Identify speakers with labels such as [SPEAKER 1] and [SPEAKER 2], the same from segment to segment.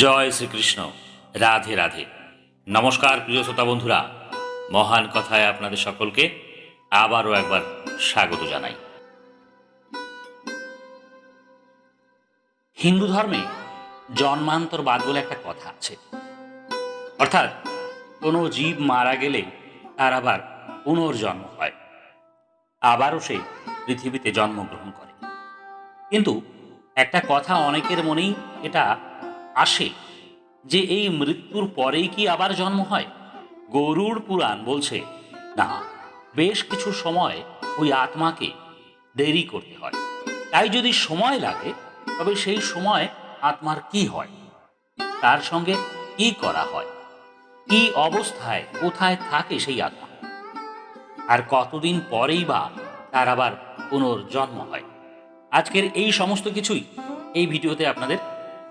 [SPEAKER 1] জয় শ্রীকৃষ্ণ। রাধে রাধে। নমস্কার প্রিয় শ্রোতা বন্ধুরা। মহান কথায় আপনাদের সকলকে আবারও একবার স্বাগত জানাই। হিন্দু ধর্মে জন্মান্তরবাদ বলে একটা কথা আছে। অর্থাৎ কোনো জীব মারা গেলে তার আবার পুনর্জন্ম হয়। আবারও সে পৃথিবীতে জন্মগ্রহণ করে। কিন্তু একটা কথা অনেকের মনেই এটা আসে যে এই মৃত্যুর পরেই কি আবার জন্ম হয়? গরুড় পুরাণ বলছে, না, বেশ কিছু সময় ওই আত্মাকে দেরি করতে হয়। তাই যদি সময় লাগে, তবে সেই সময় আত্মার কি হয়? তার সঙ্গে কি করা হয়? কি অবস্থায়, কোথায় থাকে সেই আত্মা? আর কতদিন পরেই বা তার আবার পুনর্জন্ম হয়? আজকের এই সমস্ত কিছুই এই ভিডিওতে আপনাদের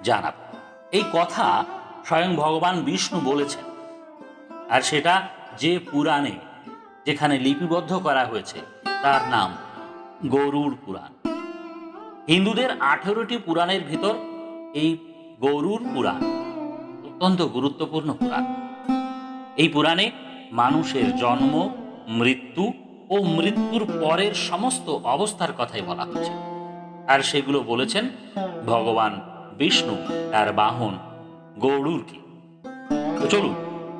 [SPEAKER 1] জানাব। এই কথা স্বয়ং ভগবান বিষ্ণু বলেছেন। আর সেটা যে পুরাণে যেখানে লিপিবদ্ধ করা হয়েছে, তার নাম গরুর পুরাণ। হিন্দুদের আঠেরোটি পুরাণের ভিতর এই গরুড় পুরাণ অত্যন্ত গুরুত্বপূর্ণ পুরাণ। এই পুরাণে মানুষের জন্ম, মৃত্যু ও মৃত্যুর পরের সমস্ত অবস্থার কথাই বলা হয়েছে। আর সেগুলো বলেছেন ভগবান বিষ্ণু, তার বাহন গৌড়ুরকে। তো চলুন,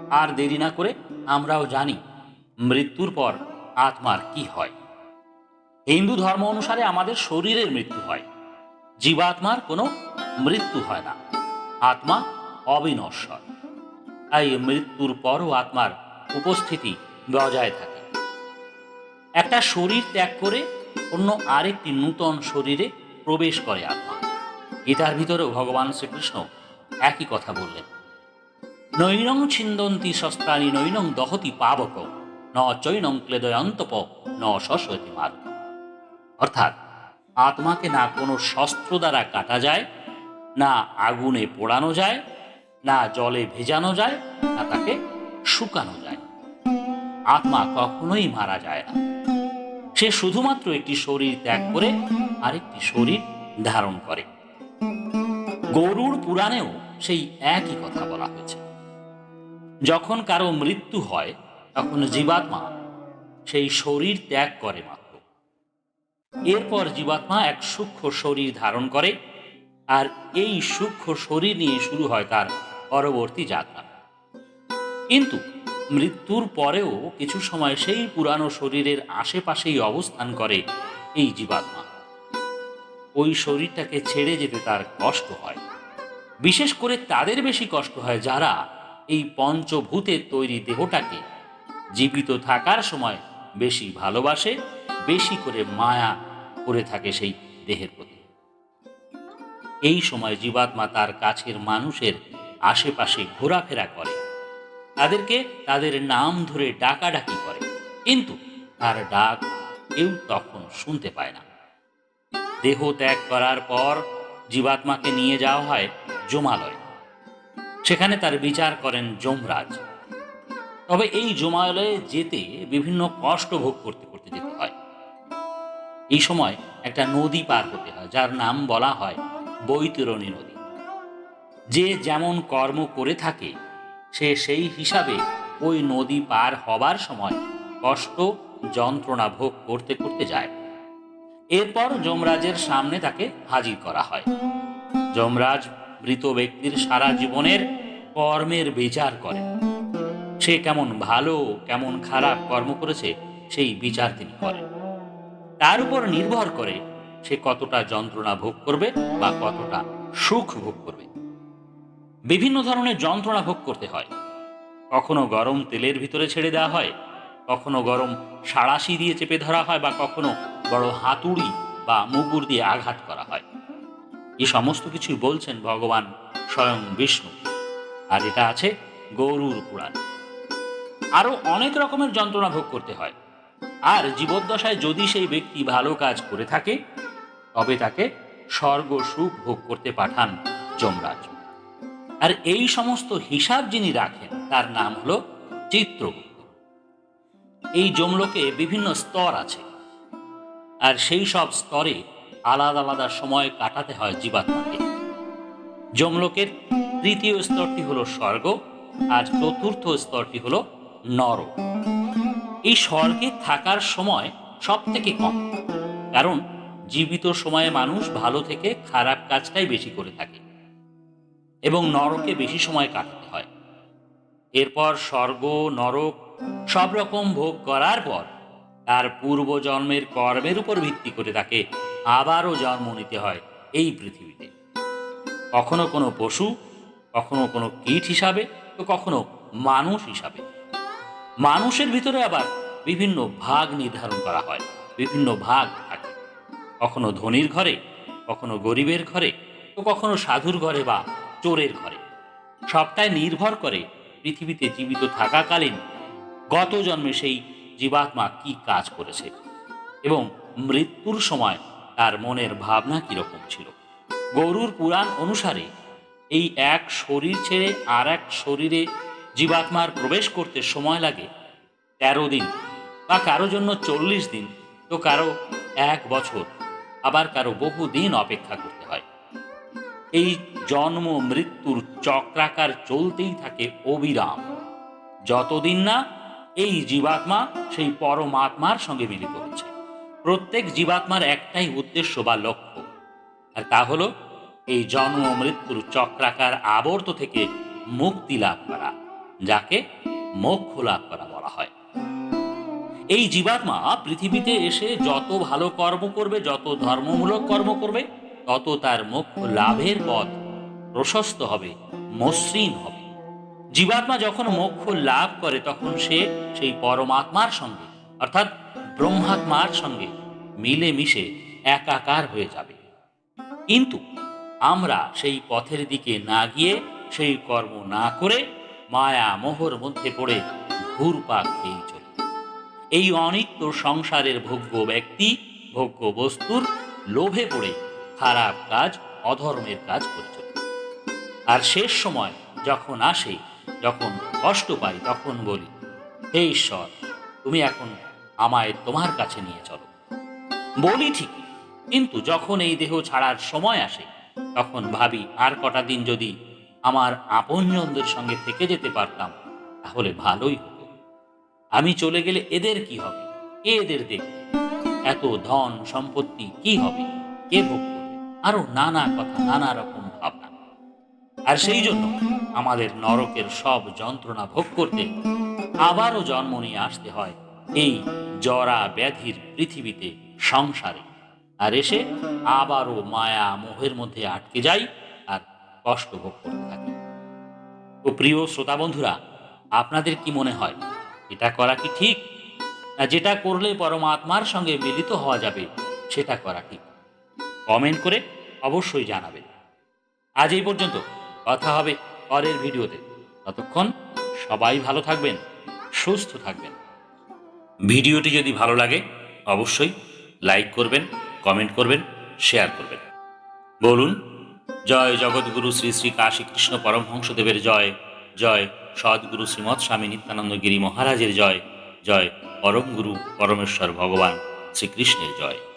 [SPEAKER 1] আর দেরি না করে আমরাও জানি মৃত্যুর পর আত্মার কি হয়। হিন্দু ধর্ম অনুসারে আমাদের শরীরের মৃত্যু হয়। জীবাত্মার কোনো মৃত্যু হয় না। আত্মা অবিনশ্বর। তাই মৃত্যুর পরও আত্মার উপস্থিতি বজায় থাকে। একটা শরীর ত্যাগ করে অন্য আরেকটি নূতন শরীরে প্রবেশ করে আত্মা। গীতার ভিতরেও ভগবান শ্রীকৃষ্ণ একই কথা বললেন। নৈনং ছিন্দন্তি শস্ত্রানি নৈনং দহতি পাবক, ন চৈনং ক্লেদয়ন্তপ, ন শস্যতি মার অর্থাৎ আত্মাকে না কোনো শস্ত্র দ্বারা কাটা যায়, না আগুনে পোড়ানো যায়, না জলে ভেজানো যায়, না তাকে শুকানো যায়। আত্মা কখনোই মারা যায় না। সে শুধুমাত্র একটি শরীর ত্যাগ করে আরেকটি শরীর ধারণ করে। গরুড় পুরাণেও সেই একই কথা বলা হয়েছে। যখন কারও মৃত্যু হয়, তখন জীবাত্মা সেই শরীর ত্যাগ করে মাত্র। এরপর জীবাত্মা এক সূক্ষ্ম শরীর ধারণ করে আর এই সূক্ষ্ম শরীর নিয়ে শুরু হয় তার পরবর্তী যাত্রা। কিন্তু মৃত্যুর পরেও কিছু সময় সেই পুরানো শরীরের আশেপাশেই অবস্থান করে এই জীবাত্মা। ওই শরীরটাকে ছেড়ে যেতে তার কষ্ট হয়। বিশেষ করে তাদের বেশি কষ্ট হয় যারা এই পঞ্চভূতের তৈরি দেহটাকে জীবিত থাকার সময় বেশি ভালোবাসে, বেশি করে মায়া করে থাকে সেই দেহের প্রতি। এই সময় জীবাত্মা তার কাছের মানুষের আশেপাশে ঘোরাফেরা করে। তাদেরকে তাদের নাম ধরে ডাকাডাকি করে। কিন্তু তার ডাক কেউ তখন শুনতে পায় না। দেহ ত্যাগ করার পর জীবাত্মাকে নিয়ে যাওয়া হয় জমালয়। সেখানে তার বিচার করেন যমরাজ। তবে এই জমালয়ে যেতে বিভিন্ন কষ্ট ভোগ করতে করতে যেতে হয়। এই সময় একটা নদী পার হতে হয়, যার নাম বলা হয় বৈতরণী নদী। যে যেমন কর্ম করে থাকে, সে সেই হিসাবে ওই নদী পার হবার সময় কষ্ট যন্ত্রণা ভোগ করতে করতে যায়। এরপর যমরাজের সামনে তাকে হাজির করা হয়। যমরাজ মৃত ব্যক্তির সারা জীবনের কর্মের বিচার করেন। সে কেমন ভালো, কেমন খারাপ কর্ম করেছে, সেই বিচার তিনি করেন। তার উপর নির্ভর করে সে কতটা যন্ত্রণা ভোগ করবে বা কতটা সুখ ভোগ করবে। বিভিন্ন ধরনের যন্ত্রণা ভোগ করতে হয়। কখনো গরম তেলের ভিতরে ছেড়ে দেওয়া হয়, কখনো গরম সাড়াশি দিয়ে চেপে ধরা হয় বা কখনো বড় হাতুড়ি বা মুগুর দিয়ে আঘাত করা হয়। এই সমস্ত কিছুই বলছেন ভগবান স্বয়ং বিষ্ণু। আর এটা আছে গৌরুর পুরাণ। আরও অনেক রকমের যন্ত্রণা ভোগ করতে হয়। আর জীবদ্দশায় যদি সেই ব্যক্তি ভালো কাজ করে থাকে, তবে তাকে স্বর্গ সুখ ভোগ করতে পাঠান যমরাজ। আর এই সমস্ত হিসাব যিনি রাখেন, তার নাম হলো চিত্রগুপ্ত। এই যমলোকে বিভিন্ন স্তর আছে। আর সেই সব স্তরে আলাদা আলাদা সময় কাটাতে হয় জীবাত্মাকে। যমলোকের তৃতীয় স্তরটি হলো স্বর্গ আর চতুর্থ স্তরটি হলো নর। এই স্বর্গে থাকার সময় সব থেকে কম, কারণ জীবিত সময়ে মানুষ ভালো থেকে খারাপ কাজটাই বেশি করে থাকে এবং নরকে বেশি সময় কাটাতে হয়। এরপর স্বর্গ, নরক সব রকম ভোগ করার পর তার পূর্বজন্মের কর্মের উপর ভিত্তি করে তাকে আবারও জন্ম নিতে হয় এই পৃথিবীতে। কখনো কোনো পশু, কখনো কোনো কীট হিসাবে, তো কখনো মানুষ হিসাবে। মানুষের ভিতরে আবার বিভিন্ন ভাগ নির্ধারণ করা হয়, বিভিন্ন ভাগ থাকে। কখনো ধনীর ঘরে, কখনো গরিবের ঘরে, তো কখনো সাধুর ঘরে বা চোরের ঘরে। সবটাই নির্ভর করে পৃথিবীতে জীবিত থাকাকালীন গত জন্মে সেই জীবাত্মা কি কাজ করেছে এবং মৃত্যুর সময় তার মনের ভাবনা কীরকম ছিল? গরুর পুরাণ অনুসারে এই এক শরীর ছেড়ে আর এক শরীরে জীবাত্মার প্রবেশ করতে সময় লাগে তেরো দিন বা কারও জন্য চল্লিশ দিন। তো কারও এক বছর, আবার কারও বহু দিন অপেক্ষা করতে হয়। এই জন্ম মৃত্যুর চক্রাকার চলতেই থাকে অবিরাম। যতদিন না এই জীবাত্মা সেই পরমাত্মার সঙ্গে মিলিত হচ্ছে। প্রত্যেক জীবাত্মার একটাই উদ্দেশ্য বা লক্ষ্য। আর তা হলো এই জন্ম মৃত্যুর চক্রাকার আবর্ত থেকে মুক্তি লাভ করা, যাকে মোক্ষ লাভ করা বলা হয়। এই জীবাত্মা পৃথিবীতে এসে যত ভালো কর্ম করবে, যত ধর্মমূলক কর্ম করবে, তত তার মোক্ষ লাভের পথ প্রশস্ত হবে, মসৃণ হবে। জীবাত্মা যখন মোক্ষ লাভ করে, তখন সে সেই পরমাত্মার সঙ্গে, অর্থাৎ ব্রহ্মাত্মার সঙ্গে মিলে মিশে একাকার হয়ে যাবে। কিন্তু আমরা সেই পথের দিকে না গিয়ে সেই কর্ম না করে মায়া মোহর মধ্যে পড়ে ঘুরপাক খেয়েই চলি। এই অনিত্য সংসারের ভোগ্য ব্যক্তি, ভোগ্য বস্তুর লোভে পড়ে খারাপ কাজ, অধর্মের কাজ করে চলে। আর শেষ সময় যখন আসে যখন কষ্ট পাই তখন বলি, হে ঈশ্বর, তুমি এখন আমায় তোমার কাছে নিয়ে চলো। বলি ঠিক কিন্তু যখন এই দেহ ছাড়ার সময় আসে, তখন ভাবি, আর কটা দিন যদি আমার আপনজনদের সঙ্গে থেকে যেতে পারতাম, তাহলে ভালোই হতো। আমি চলে গেলে এদের কি হবে? কে এদের দেখবে? এত ধন সম্পত্তি কি হবে? কে ভোগ করবে? আরও নানা কথা, নানা রকম আর সেই জন্য আমাদের নরকের সব যন্ত্রণা ভোগ করতে আবারও জন্ম নিয়ে আসতে হয় এই জরা ব্যাধির পৃথিবীতে সংসারে। আর এসে আবারও মায়া মোহের মধ্যে আটকে যাই আর কষ্ট ভোগ করতে থাকি। তো প্রিয় শ্রোতা বন্ধুরা, আপনাদের কি মনে হয়, এটা করা কি ঠিক? না যেটা করলে পরমাত্মার সঙ্গে মিলিত হওয়া যাবে, সেটা করা ঠিক? কমেন্ট করে অবশ্যই জানাবেন। আজ এই পর্যন্ত। কথা হবে পরের ভিডিওতে। ততক্ষণ সবাই ভালো থাকবেন, সুস্থ থাকবেন। ভিডিওটি যদি ভালো লাগে, অবশ্যই লাইক করবেন, কমেন্ট করবেন, শেয়ার করবেন। বলুন, জয় জগৎগুরু শ্রী শ্রী কাশী কৃষ্ণ পরমহংসদেবের জয় জয় সদ্গুরু শ্রীমৎ স্বামী নিত্যানন্দ গিরি মহারাজের জয় জয় পরম গুরু পরমেশ্বর ভগবান শ্রীকৃষ্ণের জয়।